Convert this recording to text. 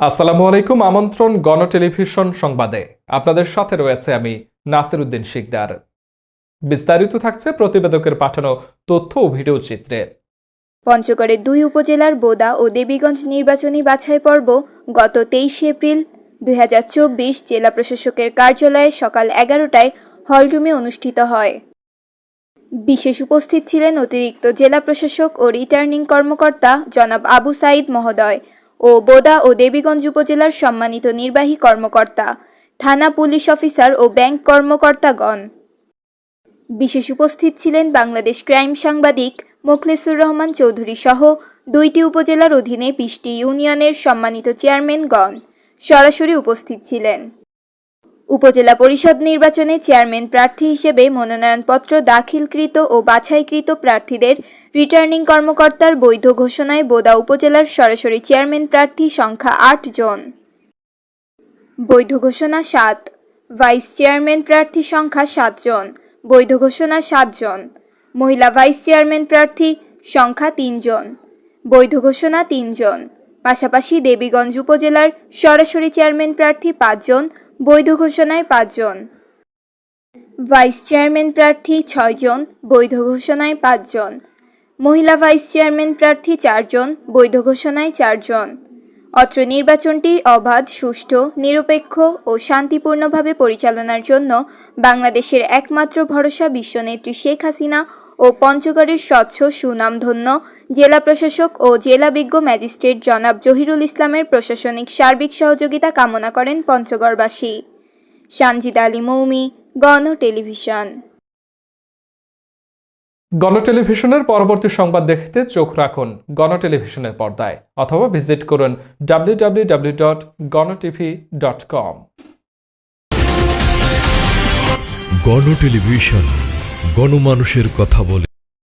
আসসালামু আলাইকুম, আমন্ত্রণ গণ টেলিভিশন সংবাদে। আপনাদের সাথে রয়েছে আমি নাসির উদ্দিন শিকদার। বিস্তারিত থাকছে প্রতিবেদকের পাঠানো তথ্য ও ভিডিও চিত্রে। পঞ্চগড়ের দুই উপজেলার বোদা ও দেবীগঞ্জ নির্বাচনী বাছাই পর্ব গত তেইশে এপ্রিল দু হাজার চব্বিশ জেলা প্রশাসকের কার্যালয়ে সকাল এগারোটায় হলরুমে অনুষ্ঠিত হয়। বিশেষ উপস্থিত ছিলেন অতিরিক্ত জেলা প্রশাসক ও রিটার্নিং কর্মকর্তা জনাব আবু সাইদ মহোদয়। ও বোদা ও দেবীগঞ্জ উপজেলার সম্মানিত নির্বাহী কর্মকর্তা, থানা পুলিশ অফিসার ও ব্যাংক কর্মকর্তাগণ। বিশেষ উপস্থিত ছিলেন বাংলাদেশ ক্রাইম সাংবাদিক মোখলেসুর রহমান চৌধুরী সহ দুইটি উপজেলার অধীনে বিশটি ইউনিয়নের সম্মানিত চেয়ারম্যানগণ সরাসরি উপস্থিত ছিলেন। উপজেলা পরিষদ নির্বাচনে চেয়ারম্যান প্রার্থী হিসেবে মনোনয়নপত্র দাখিলকৃত ও বাছাইকৃত প্রার্থীদের রিটার্নিং কর্মকর্তার বৈধ ঘোষণায় বোদা উপজেলার সরাসরি চেয়ারম্যান প্রার্থী সংখ্যা আট জন। বৈধ ঘোষণা সাত, ভাইস চেয়ারম্যান প্রার্থী সংখ্যা সাতজন বৈধ ঘোষণা সাতজন মহিলা ভাইস চেয়ারম্যান প্রার্থী সংখ্যা তিনজন বৈধ ঘোষণা তিনজন পাশাপাশি দেবীগঞ্জ উপজেলার সরাসরি চেয়ারম্যান প্রার্থী পাঁচজন বৈধ ঘোষণায় পাঁচজন। ভাইস চেয়ারম্যান প্রার্থী ছয়জন, বৈধ ঘোষণায় পাঁচজন। মহিলা ভাইস চেয়ারম্যান প্রার্থী চারজন, বৈধ ঘোষণায় চারজন। অত্র নির্বাচনটি অবাধ, সুষ্ঠু, নিরপেক্ষ ও শান্তিপূর্ণভাবে পরিচালনার জন্য বাংলাদেশের একমাত্র ভরসা বিশ্বনেত্রী শেখ হাসিনা ও পঞ্চগড়ের স্বচ্ছ সুনামধন্য জেলা প্রশাসক ও জেলা বিজ্ঞ ম্যাজিস্ট্রেট জনাব জহিরুল ইসলামের প্রশাসনিক সার্বিক সহযোগিতা কামনা করেন পঞ্চগড়বাসী। সানজিদ আলী মৌমি গণ টেলিভিশন। গণ টেলিভিশনের পরবর্তী সংবাদ দেখতে চোখ রাখুন গণ টেলিভিশনের পর্দায় অথবা ভিজিট করুন ডাব্লিউ ডট গণটিভি ডট কম গণ টেলিভিশন গণমানুষের কথা বলে।